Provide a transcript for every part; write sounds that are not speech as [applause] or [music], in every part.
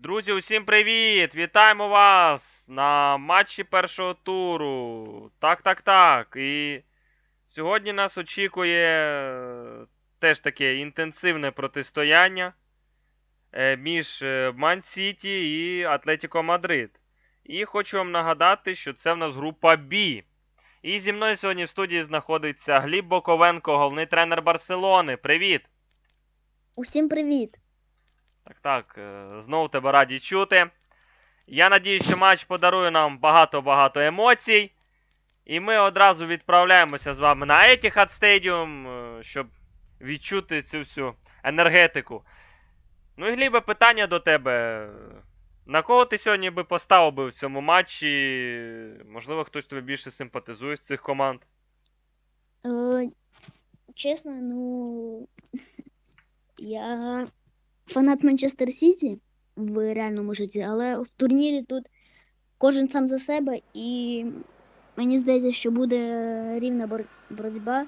Друзі, усім привіт! Вітаємо вас на матчі першого туру. Так, так, так. І сьогодні нас очікує е, теж таке інтенсивне протистояння е, між е, Ман Сіті і Атлетіко Мадрид. І хочу вам нагадати, що це в нас група Б. І зі мною сьогодні в студії знаходиться Гліб Боковенко, головний тренер Барселони. Привіт! Усім привіт! Так, так, е, знову тебе раді чути. Я надію, що матч подарує нам багато-багато емоцій. І ми одразу відправляємося з вами на Etihad Stadium, е, щоб відчути цю всю енергетику. Ну і Глібе, питання до тебе. На кого ти сьогодні би поставив би в цьому матчі? Можливо, хтось тобі більше симпатизує з цих команд? Е, чесно, ну [laughs] я фанат Манчестер Сіті в реальному житті, але в турнірі тут кожен сам за себе, і мені здається, що буде рівна бор- боротьба.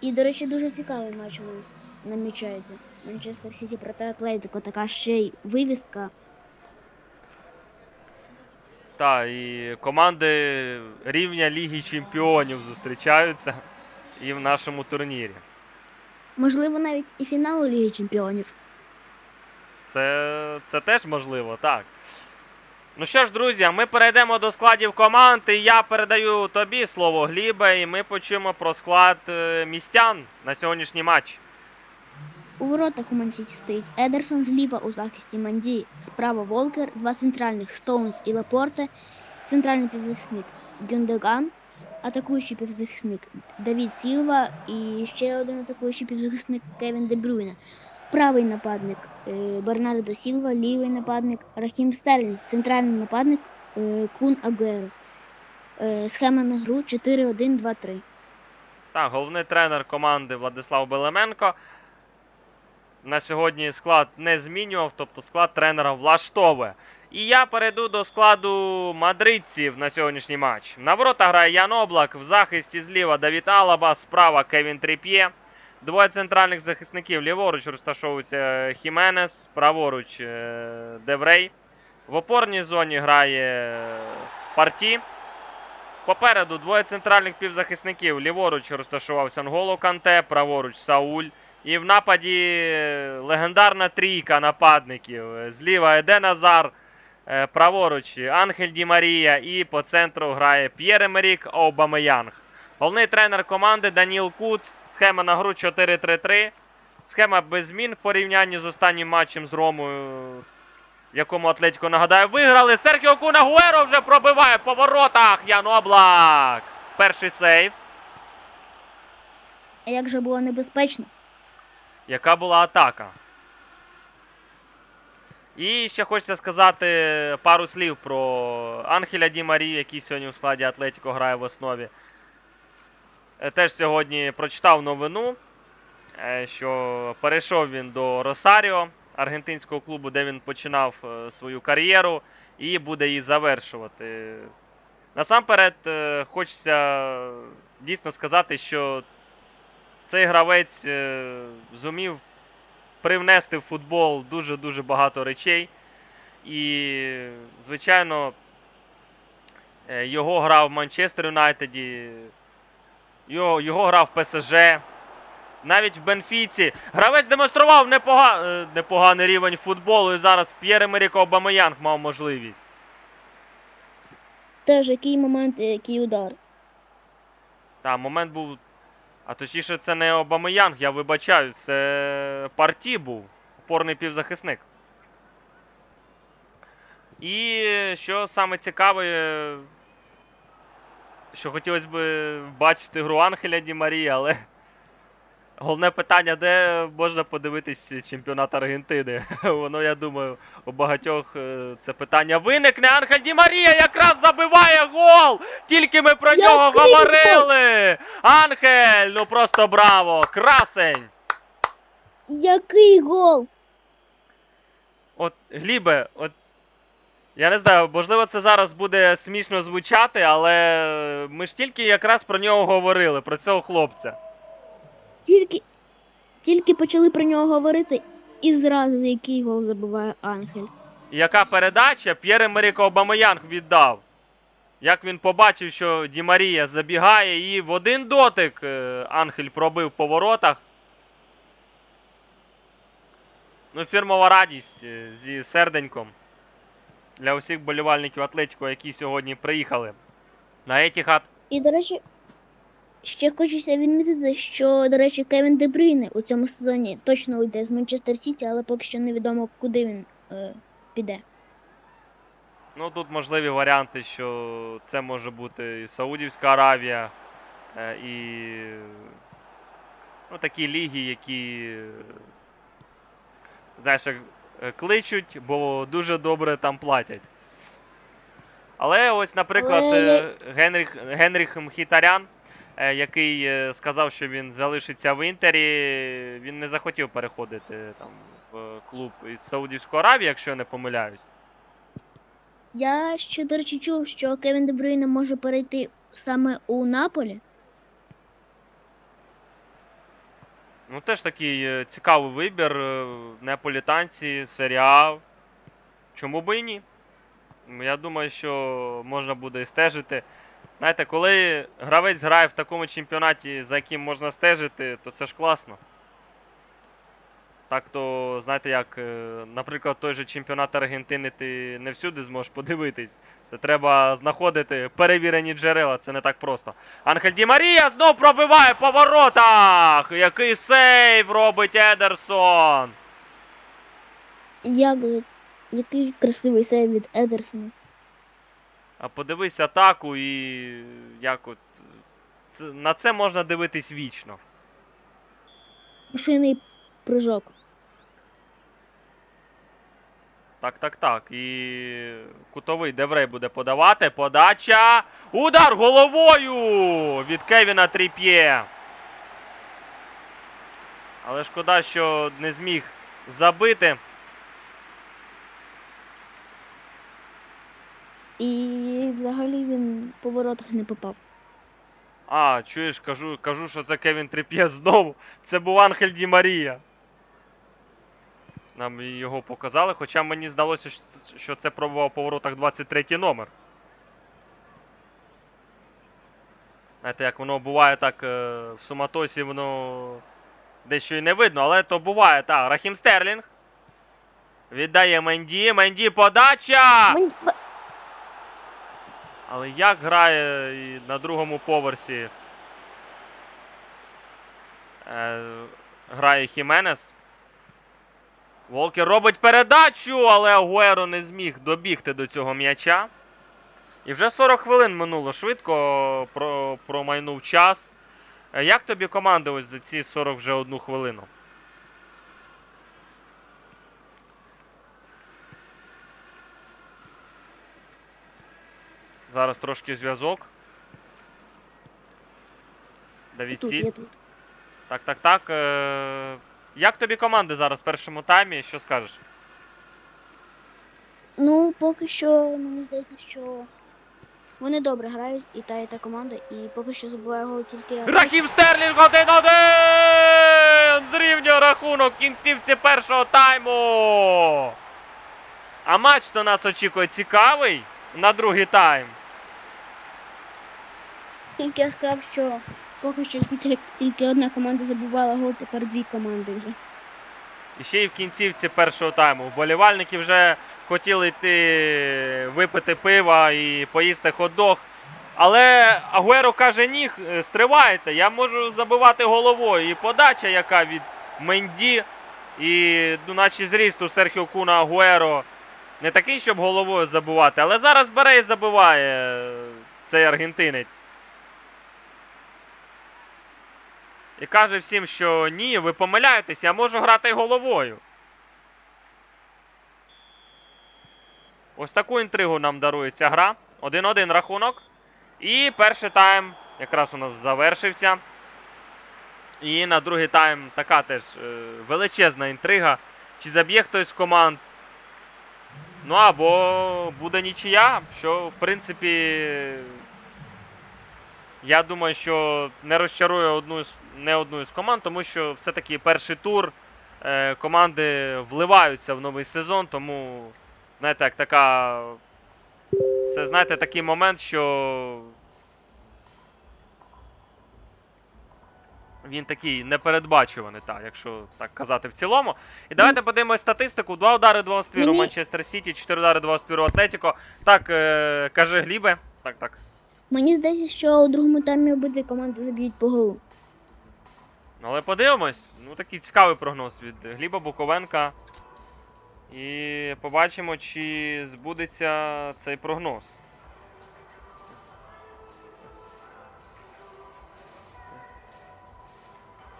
І, до речі, дуже цікавий матч у нас намічається. Манчестер Сіті проти Атлетико, така ще й вивіска. Так, і команди рівня Ліги Чемпіонів зустрічаються і в нашому турнірі. Можливо, навіть і фіналу Ліги Чемпіонів. Це, це теж можливо, так. Ну що ж, друзі, ми перейдемо до складів команд, і я передаю тобі слово Глібе, і ми почуємо про склад е, містян на сьогоднішній матч. У воротах у Мансіті стоїть Едерсон зліва у захисті Манді, справа Волкер, два центральних Стоунс і Лапорте, центральний півзахисник Гюндоган, атакуючий півзахисник Давід Сілва і ще один атакуючий півзахисник Кевін Де Брюйне. Правий нападник е, Бернардо Сілва, лівий нападник Рахім Стерлінг, центральний нападник е, Кун Агуеро. Е, Схема на гру 4-1-2-3. Так, головний тренер команди Владислав Белеменко. На сьогодні склад не змінював, тобто склад тренера влаштовує. І я перейду до складу мадридців на сьогоднішній матч. На ворота грає Ян Облак, в захисті зліва Давід Алаба, справа Кевін Тріп'є. Двоє центральних захисників ліворуч розташовується Хіменес, праворуч е, Деврей. В опорній зоні грає Парті. Попереду двоє центральних півзахисників. Ліворуч розташувався Нголо Канте, праворуч Сауль. І в нападі легендарна трійка нападників. Зліва Еде Назар, е, праворуч Анхель Ді Марія і по центру грає П'єр Емерік Аубамеянг. Головний тренер команди Даніл Куц. Схема на гру 4-3-3. Схема без змін в порівнянні з останнім матчем з Ромою, в якому Атлетіко, нагадаю, виграли. Серхіо Куна Гуеро вже пробиває по воротах. Ян Облак. Перший сейв. А як же було небезпечно? Яка була атака? І ще хочеться сказати пару слів про Анхеля Ді Марію, який сьогодні у складі Атлетіко грає в основі. Е, Теж сьогодні прочитав новину, е, що перейшов він до Росаріо, аргентинського клубу, де він починав е, свою кар'єру, і буде її завершувати. Насамперед, хочеться дійсно сказати, що цей гравець зумів привнести в футбол дуже-дуже багато речей. І, звичайно, його гра в Манчестер Юнайтеді, його, його гра в ПСЖ. Навіть в Бенфіці. Гравець демонстрував непога... е, непоганий рівень футболу. І зараз П'єр Емерік Обамеянг мав можливість. Теж який момент, і який удар. Та, момент був. А точніше, це не Обамеянг, я вибачаю, це Парті був, опорний півзахисник. І що саме цікаве, е, що хотілося б бачити гру Анхеля Ді Марії, але головне питання, де можна подивитись чемпіонат Аргентини. [laughs] Воно, я думаю, у багатьох е, це питання виникне. Анхель Ді Марія якраз забиває гол! Тільки ми про нього Який говорили! Анхель! Ну просто браво! Красень! Який гол! От, Глібе, от. Я не знаю, можливо, це зараз буде смішно звучати, але ми ж тільки якраз про нього говорили, про цього хлопця. Тільки, тільки почали про нього говорити, І зразу який гол забиває Ангель. Яка передача П'єр Емеріко Обамаянг віддав. Як він побачив, що Ді Марія забігає, і в один дотик е, Ангель пробив по воротах. Ну, фірмова радість е, зі серденьком для усіх болівальників Атлетіко, які сьогодні приїхали на Етіхат. І, до речі, ще хочеться відмітити, що, до речі, Кевін Де Брюйне у цьому сезоні точно уйде з Манчестер Сіті, але поки що невідомо, куди він е, піде. Ну, тут можливі варіанти, що це може бути і Саудівська Аравія, е, і ну, такі ліги, які знаєш, як, кличуть, бо дуже добре там платять. Але ось, наприклад, е, Генріх, Генріх Мхітарян, е, який е, сказав, що він залишиться в Інтері, він не захотів переходити там в клуб із Саудівської Аравії, якщо я не помиляюсь. Я ще, до речі, чув, що Кевін Де Брюйне може перейти саме у Наполі. Ну, теж такий е, цікавий вибір. е, Неаполітанці, серіал. Чому би і ні? Я думаю, що можна буде і стежити. Знаєте, коли гравець грає в такому чемпіонаті, за яким можна стежити, то це ж класно. Так то, знаєте, як, е, наприклад, той же чемпіонат Аргентини ти не всюди зможеш подивитись. Це треба знаходити перевірені джерела, це не так просто. Ангель Ді Марія знов пробиває по воротах! Який сейв робить Едерсон! Як, який красивий сейв від Едерсона. А подивись атаку і як от. На це можна дивитись вічно. Мишиний прыжок. Так, так, так. І кутовий Деврей буде подавати. Подача. Удар головою від Кевіна Тріп'є. Але шкода, що не зміг забити. І взагалі він по воротах не попав. А, чуєш, кажу, кажу, що це Кевін Тріп'є знову. Це був Ангель Ді Марія. Нам його показали, хоча мені здалося, що це- пробував по воротах 23 номер. Знаєте, як воно буває так е, в суматосі, воно дещо і не видно, але то буває так. Рахім Стерлінг. Віддає Менді. Менді подача! Але як грає на другому поверсі е, грає Хіменес. Волкер робить передачу, але Агуеро не зміг добігти до цього м'яча. І вже 40 хвилин минуло швидко про, промайнув час. Е, Як тобі команда ось за ці 40 вже одну хвилину? Зараз трошки зв'язок. Давід Сіль. Так, так, так. Е... Як тобі команди зараз в першому таймі? Що скажеш? Ну, поки що, мені здається, що вони добре грають, і та, і та команда, і поки що забуває гол тільки. Рахім Стерлінг 1-1! Зрівнює рахунок в кінцівці першого тайму. А матч то нас очікує цікавий на другий тайм. Тільки я сказав, що поки що тільки, одна команда забувала гол, тепер дві команди вже. І ще й в кінцівці першого тайму. Вболівальники вже хотіли йти випити пива і поїсти хот-дог. Але Агуеро каже, ні, стривайте, я можу забивати головою. І подача, яка від Менді, і ну, наче зріст у Серхіо Куна Агуеро не такий, щоб головою забивати, але зараз бере і забиває е, цей аргентинець. І каже всім, що ні, ви помиляєтесь, я можу грати головою. Ось таку інтригу нам дарує ця гра. 1-1 рахунок. І перший тайм якраз у нас завершився. І на другий тайм така теж е, величезна інтрига. Чи заб'є хтось з команд. Ну або буде нічия, що в принципі. Я думаю, що не розчарує одну з, не одну із команд, тому що все-таки перший тур е, команди вливаються в новий сезон, тому, знаєте, як така. Це, знаєте, такий момент, що. Він такий непередбачуваний, так, якщо так казати в цілому. І давайте подивимось статистику. Два удари, два ствіру Манчестер Сіті, чотири удари, два ствіру Атлетіко. Так, е, каже Глібе. Так, так. Мені здається, що у другому таймі обидві команди заб'ють по голу. Але подивимось. Ну, такий цікавий прогноз від Гліба Буковенка. І побачимо, чи збудеться цей прогноз.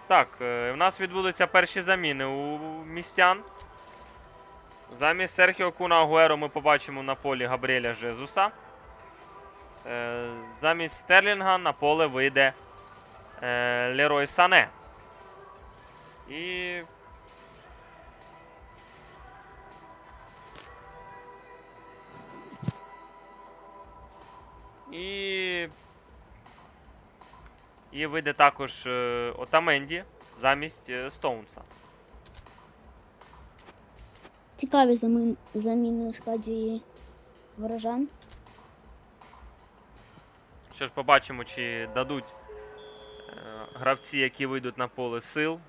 Так, е, в нас відбудуться перші заміни у містян. Замість Серхіо Куна Агуеро ми побачимо на полі Габріеля Жезуса. Е, Замість Стерлінга на поле вийде е, Лерой Сане. І. І. І вийде також е, Отаменді замість е, Стоунса. Цікаві замін- заміни у складі ворожан. Що ж побачимо, чи дадуть е, гравці, які вийдуть на поле сил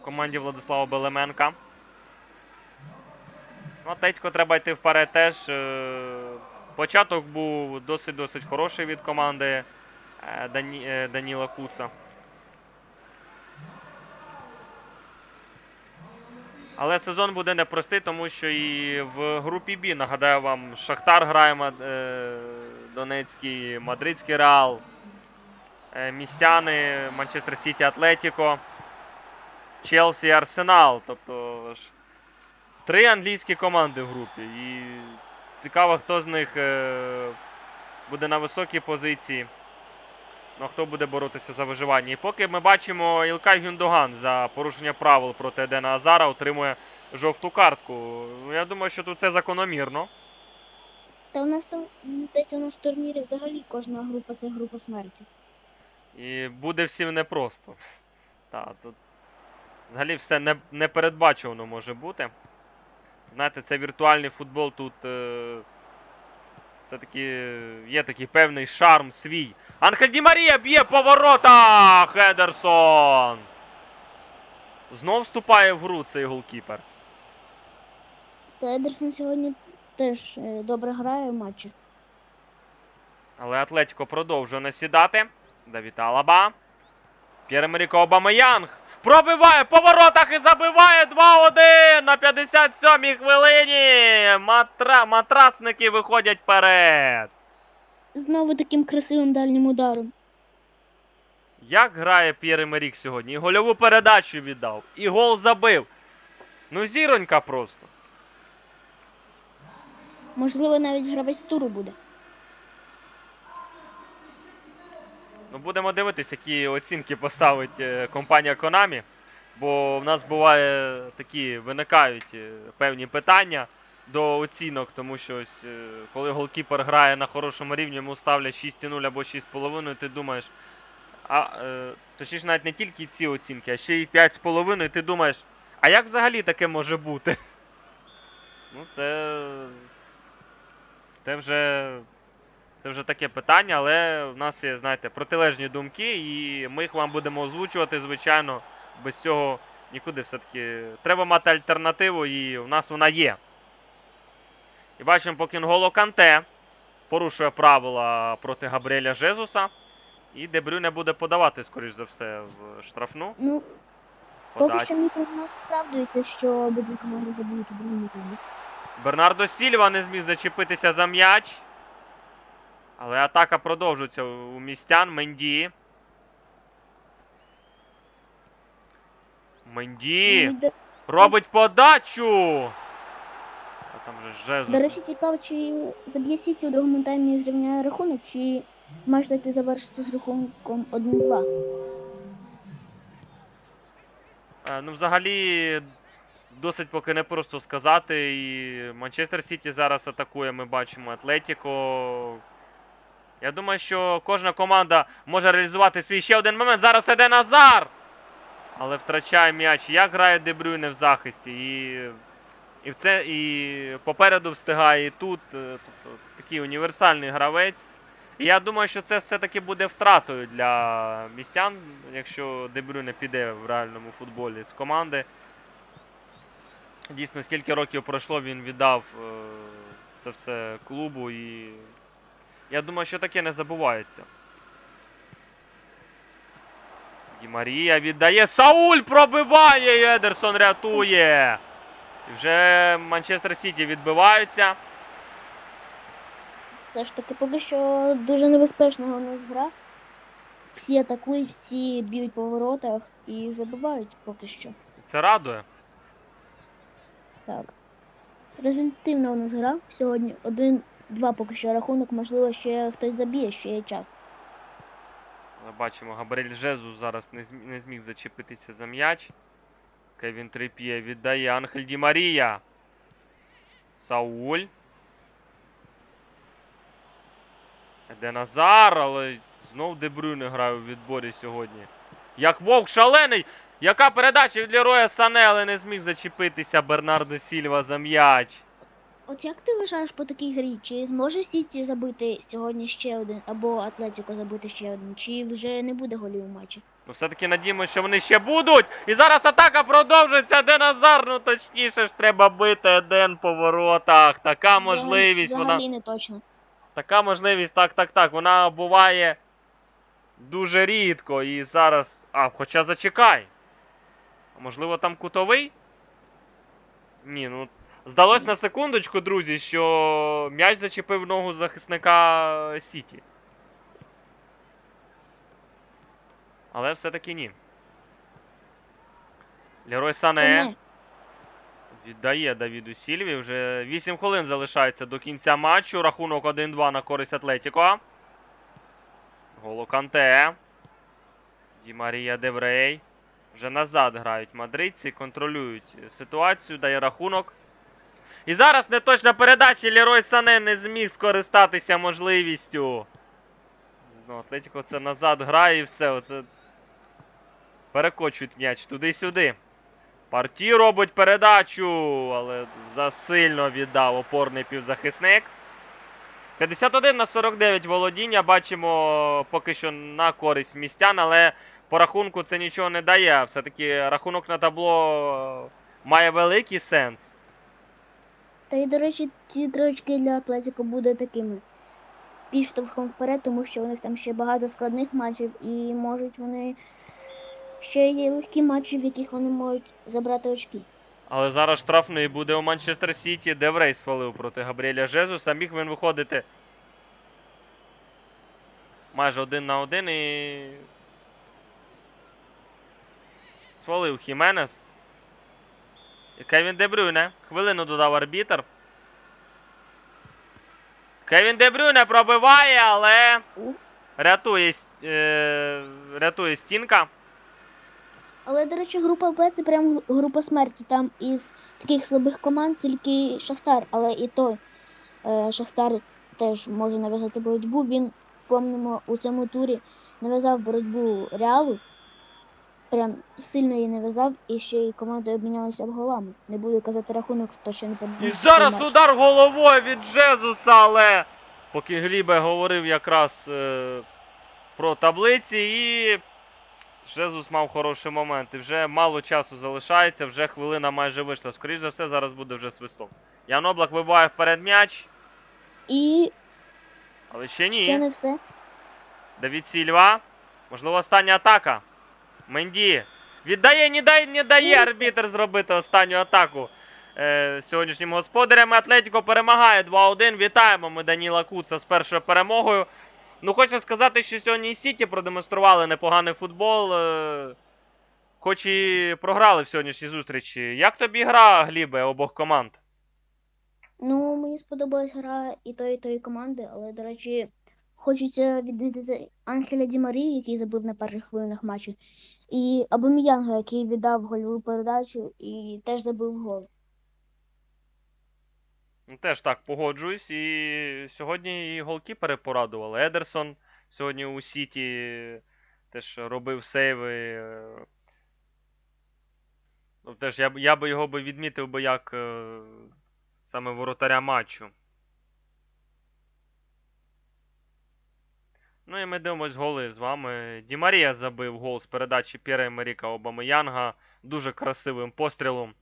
команді Владислава Белеменка. Ну, Атлетико треба йти вперед теж. Е, початок був досить-досить хороший від команди е, Дані, е, Даніла Куца. Але сезон буде непростий, тому що і в групі Бі, нагадаю вам, Шахтар грає Донецький, Мадридський Реал, Містяни, Манчестер Сіті, Атлетіко, Челсі, Арсенал. Тобто ж три англійські команди в групі. І цікаво, хто з них е, буде на високій позиції. Ну, а хто буде боротися за виживання. І поки ми бачимо Ілкай Гюндоган за порушення правил проти Едена Азара отримує жовту картку. Ну, Я думаю, що тут це закономірно. Та у нас там, здається, у нас в турнірі взагалі кожна група це група смерті. І буде всім непросто. [laughs] Так, тут взагалі все не, може бути. Знаєте, це віртуальний футбол тут. Е, все-таки є такий певний шарм свій. Анхель Ді Марія б'є по воротах! Хедерсон! Знов вступає в гру цей голкіпер. Та Едерсон сьогодні теж е, добре грає в матчі. Але Атлетіко продовжує насідати. Давід Алаба. П'єр-Емеріко Обамеянг. Пробиває по воротах і забиває 2-1 на 57-й хвилині. Матра... Матрасники виходять вперед. Знову таким красивим дальнім ударом. Як грає П'єр Емерік сьогодні? І гольову передачу віддав, і гол забив. Ну, зіронька просто. Можливо, навіть гравець туру буде. Ну, будемо дивитись, які оцінки поставить е, компанія Konami. Бо в нас буває такі виникають е, певні питання до оцінок, тому що ось, е, коли голкіпер грає на хорошому рівні, йому ставлять 6,0 або 6,5, ти думаєш. А, точніше, навіть не тільки ці оцінки, а ще й 5,5, і ти думаєш, а як взагалі таке може бути? [laughs] Ну, це. Це вже. Це вже таке питання, але в нас є, знаєте, протилежні думки, і ми їх вам будемо озвучувати, звичайно, без цього нікуди все-таки. Треба мати альтернативу, і в нас вона є. І бачимо, поки Нголо Канте порушує правила проти Габріеля Жезуса. І Дебрюне буде подавати, скоріш за все, в штрафну. Ну, поки що мій прогноз справдується, що обидві команди заб'ють у другому таймі. Бернардо Сільва не зміг зачепитися за м'яч. Але атака продовжується у містян. Менді. Менді. Ну, Робить подачу. А там же Жезус. До речі, цікаво, чи заб'є Сіті у другому таймі зрівняє рахунок, чи матч таки завершиться з рахунком 1-2. Е, Ну, взагалі, досить поки не просто сказати. І Манчестер Сіті зараз атакує, ми бачимо Атлетіко. Я думаю, що кожна команда може реалізувати свій ще один момент. Зараз іде Назар. але втрачає м'яч. Як грає Дебрюйне в захисті? І, і, це, і попереду встигає, і тут. е, Тобто такий універсальний гравець. І я думаю, що це все-таки буде втратою для містян, якщо Дебрюйне піде в реальному футболі з команди. Дійсно, скільки років пройшло, він віддав е, це все клубу і. Я думаю, що таке не забувається. Ді Марія віддає. Сауль пробиває! і Едерсон рятує. І вже Манчестер Сіті відбиваються. Все ж таки, поки що дуже небезпечна у нас гра. Всі атакують, всі б'ють по воротах і забивають поки що. Це радує. Так. Результативна у нас гра сьогодні. Один-два поки що рахунок, можливо, ще хтось заб'є, ще є час. Ми бачимо, Габриль Жезус зараз не, зм- не зміг зачепитися за м'яч. Кевін Трип'є віддає Анхель Ді Марія. Сауль. Іде Назар, але знов Дебрюйне грає у відборі сьогодні. Як вовк шалений! Яка передача від Лероя Сане, але не зміг зачепитися Бернардо Сільва за м'яч. От як ти вважаєш по такій грі? Чи зможе Сіті забити сьогодні ще один, або Атлетіко забити ще один, чи вже не буде голів у матчі? Ну, все-таки надіємося, що вони ще будуть. І зараз атака продовжується. Де Назар? Ну точніше ж треба бити Еден по воротах. Така можливість. Вона. Взагалі не точно. Така можливість, так, так, так. Вона буває дуже рідко. І зараз. А, хоча зачекай. Можливо там кутовий? Ні, ну. Здалось на секундочку, друзі, що м'яч зачепив ногу захисника Сіті. Але все-таки ні. Лерой Сане. Віддає Давіду Сільві. Вже 8 хвилин залишається до кінця матчу. Рахунок 1-2 на користь Атлетіко. Голо Канте. Ді Марія Деврей. Вже назад грають мадридці, контролюють ситуацію, дає рахунок. І зараз неточна передача. Лерой Сане не зміг скористатися можливістю. Знову Атлетіко це назад грає і все. Оце... Перекочують м'яч туди-сюди. Парті робить передачу, але засильно віддав опорний півзахисник. 51 на 49 володіння. Бачимо поки що на користь містян, але по рахунку це нічого не дає. Все-таки рахунок на табло має великий сенс. Та й, до речі, ці три очки для Атлетіко буде такими підштовхом вперед, тому що у них там ще багато складних матчів, і можуть вони ще є легкі матчі, в яких вони можуть забрати очки. Але зараз штрафний буде у Манчестер Сіті. Деврей свалив проти Габріеля Жезуса. Міг він виходити майже один на один і. Свалив Хіменес. Кевін Дебрюйне. Хвилину додав арбітр. Кевін Дебрюйне пробиває, але рятує, е, рятує стінка. Але, до речі, група Б це прям група смерті. Там із таких слабих команд тільки Шахтар, але і той е, Шахтар теж може нав'язати боротьбу. Він, помнимо, у цьому турі нав'язав боротьбу Реалу. Прям сильно її нав'язав, і ще й команди обмінялися б голами. Не буду казати рахунок, хто ще не І зараз матч. удар головою від Джезуса, але поки Глібе говорив якраз е, про таблиці, і Жезус мав хороший момент. І вже мало часу залишається, вже хвилина майже вийшла. Скоріше за все, зараз буде вже свисток. Ян Облак вибиває вперед м'яч, І але ще ні. ще не все. Давід Сільва. Можливо, остання атака. Менді. Віддає, не дає, не дає арбітр зробити останню атаку. Е, сьогоднішнім господарям Атлетіко перемагає 2-1. Вітаємо ми Даніла Куца з першою перемогою. Ну, хочу сказати, що сьогодні і Сіті продемонстрували непоганий футбол. Е, хоч і програли в сьогоднішній зустрічі. Як тобі гра, Глібе, обох команд? Ну, мені сподобалась гра і тої, і тої команди, але, до речі, хочеться відмітити Анхеля Ді Марію, який забив на перших хвилинах матчу, і Абоміянга, який віддав гольову передачу і теж забив гол. Ну, Теж так погоджуюсь. І сьогодні і голкіпери порадували. Едерсон сьогодні у Сіті теж робив сейви. Тобто теж я, я би його би відмітив би як е, саме воротаря матчу. Ну і ми дивимось голи з вами. Ді Марія забив гол з передачі П'єра Емеріка Обамеянга дуже красивим пострілом.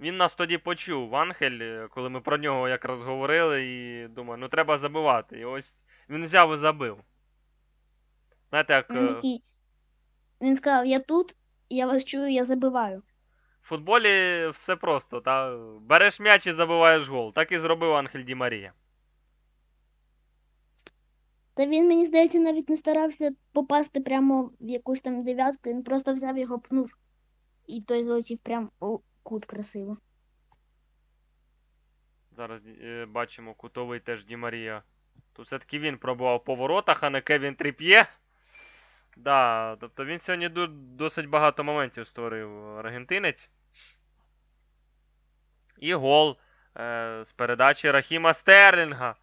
Він нас тоді почув, Анхель, е, коли ми про нього якраз говорили, і думаю, ну треба забивати. І ось він взяв і забив. Знаєте, як. Він е, такий. Він сказав, я тут, я вас чую, я забиваю. В футболі все просто, та береш м'яч і забиваєш гол. Так і зробив Анхель Ді Марія. Та він, мені здається, навіть не старався попасти прямо в якусь там дев'ятку, він просто взяв його пнув. І той залетів прямо у кут красиво. Зараз е, бачимо кутовий теж Ді Марія. Тут все-таки він пробував по воротах, а не Кевін Тріп'є. Да, тобто він сьогодні досить багато моментів створив аргентинець. І гол е, з передачі Рахіма Стерлінга.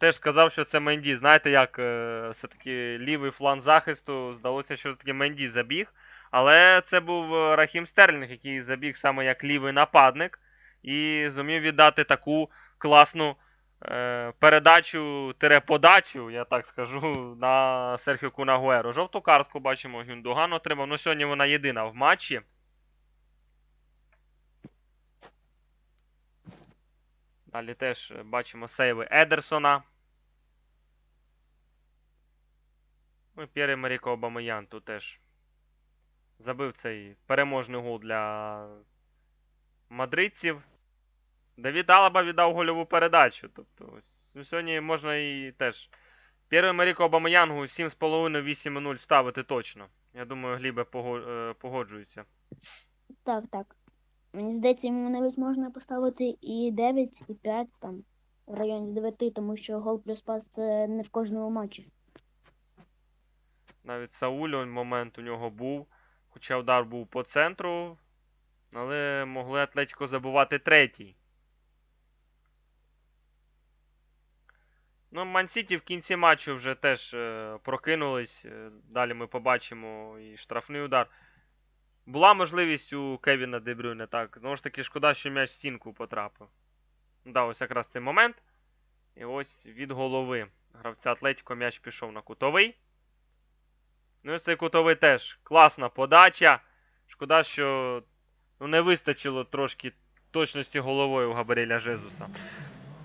Теж сказав, що це Менді. Знаєте, як е, все-таки лівий фланг захисту здалося, що все-таки Менді забіг. Але це був е, Рахім Стерлінг, який забіг саме як лівий нападник і зумів віддати таку класну е, передачу подачу, я так скажу, [laughs] на Серхіо Кунагуеру. Жовту картку бачимо, Гюндуган отримав. Ну, сьогодні вона єдина в матчі. Далі теж е, бачимо сейви Едерсона. Ну, П'єре Маріко Обамеян тут теж забив цей переможний гол для мадридців. Давід Алаба віддав гольову передачу. Тобто, ось, ну, сьогодні можна і теж. П'єру Маріко Обамеянгу 7,5-8,0 ставити точно. Я думаю, Глібе е, погоджується. Так, так. Мені здається, йому навіть можна поставити і 9, і 5, там, в районі 9, тому що гол плюс пас це не в кожному матчі. Навіть Саулю момент у нього був. Хоча удар був по центру. Але могли Атлетіко забувати третій. Ну, Мансіті в кінці матчу вже теж е, прокинулись. Е, Далі ми побачимо і штрафний удар. Була можливість у Кевіна Дебрюне, так. Знову ж таки, шкода, що м'яч в стінку потрапив. Ну, да, ось якраз цей момент. І ось від голови гравця Атлетіко м'яч пішов на кутовий. Ну і цей кутовий теж. Класна подача. Шкода, що ну, не вистачило трошки точності головою у Габаріеля Жезуса.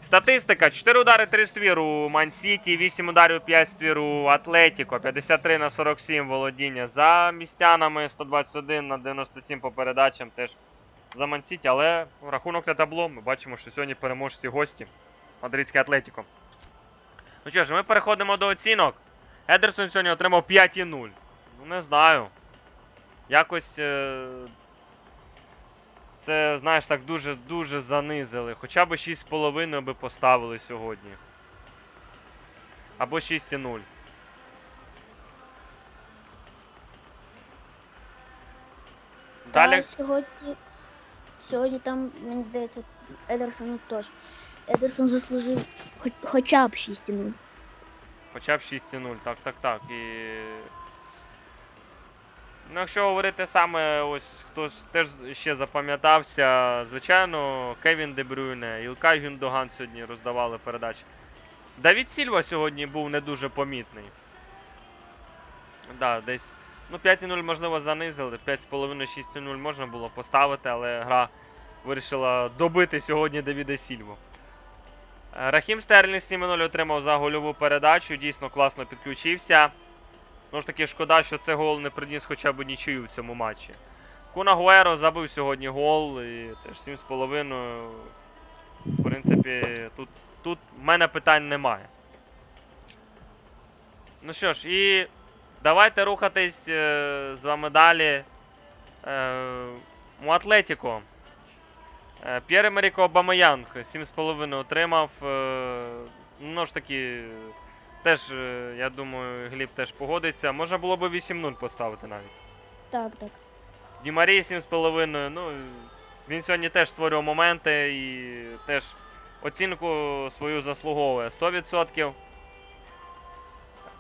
Статистика: 4 удари 3 ствір у Ман-Сіті, 8 ударів 5 ствір у Атлетіко, 53 на 47 володіння за містянами, 121 на 97 по передачам теж за Ман-Сіті, але рахунок на табло. Ми бачимо, що сьогодні переможці гості. Мадридське Атлетіко. Ну що ж, ми переходимо до оцінок. Едерсон сьогодні отримав 5,0. Ну, не знаю. Якось. Е... Це, знаєш, так дуже-дуже занизили. Хоча б 6,5 би поставили сьогодні. Або 6,0. Далі. Сьогодні, сьогодні там, мені здається, Едерсону теж. Едерсон заслужив хоч, хоча б 6,0. Хоча б 6,0, так, так, так. І... Ну, якщо говорити саме, ось хто теж ще запам'ятався, звичайно, Кевін Дебрюйне, Ілкай Гюндоган сьогодні роздавали передачі. Давід Сільва сьогодні був не дуже помітний. Да, десь. Ну, 5,0 можливо занизили, 5,5-6,0 можна було поставити, але гра вирішила добити сьогодні Давіда Сільву. Рахім Стерлінг 7-0 отримав за гольову передачу, дійсно класно підключився. Ну ж таки, шкода, що це гол не приніс хоча б нічию в цьому матчі. Куна Гуеро забив сьогодні гол і теж 7,5. В принципі, тут, тут в мене питань немає. Ну що ж, і давайте рухатись е, з вами далі. Е, у Атлетіко. Е, П'єре Маріко Обамеянг 7,5 отримав. Е, ну ж таки, теж, е, я думаю, Гліб теж погодиться. Можна було б 8-0 поставити навіть. Так, так. Ді Марії 7,5. Ну, він сьогодні теж створював моменти і теж оцінку свою заслуговує 100%.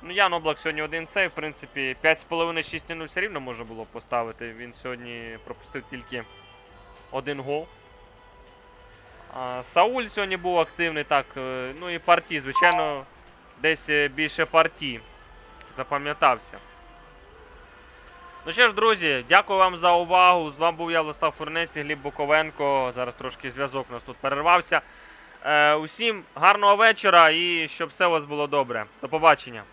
Ну, Ян Облак сьогодні один цей, в принципі, 5,5-6-0 все рівно можна було поставити. Він сьогодні пропустив тільки один гол. Сауль сьогодні був активний, так. е, Ну і парті, звичайно, десь е, більше парті. Запам'ятався. Ну що ж, друзі, дякую вам за увагу. З вами був я, Владислав Фурнець Гліб Буковенко. Зараз трошки зв'язок у нас тут перервався. Е, усім гарного вечора і щоб все у вас було добре. До побачення.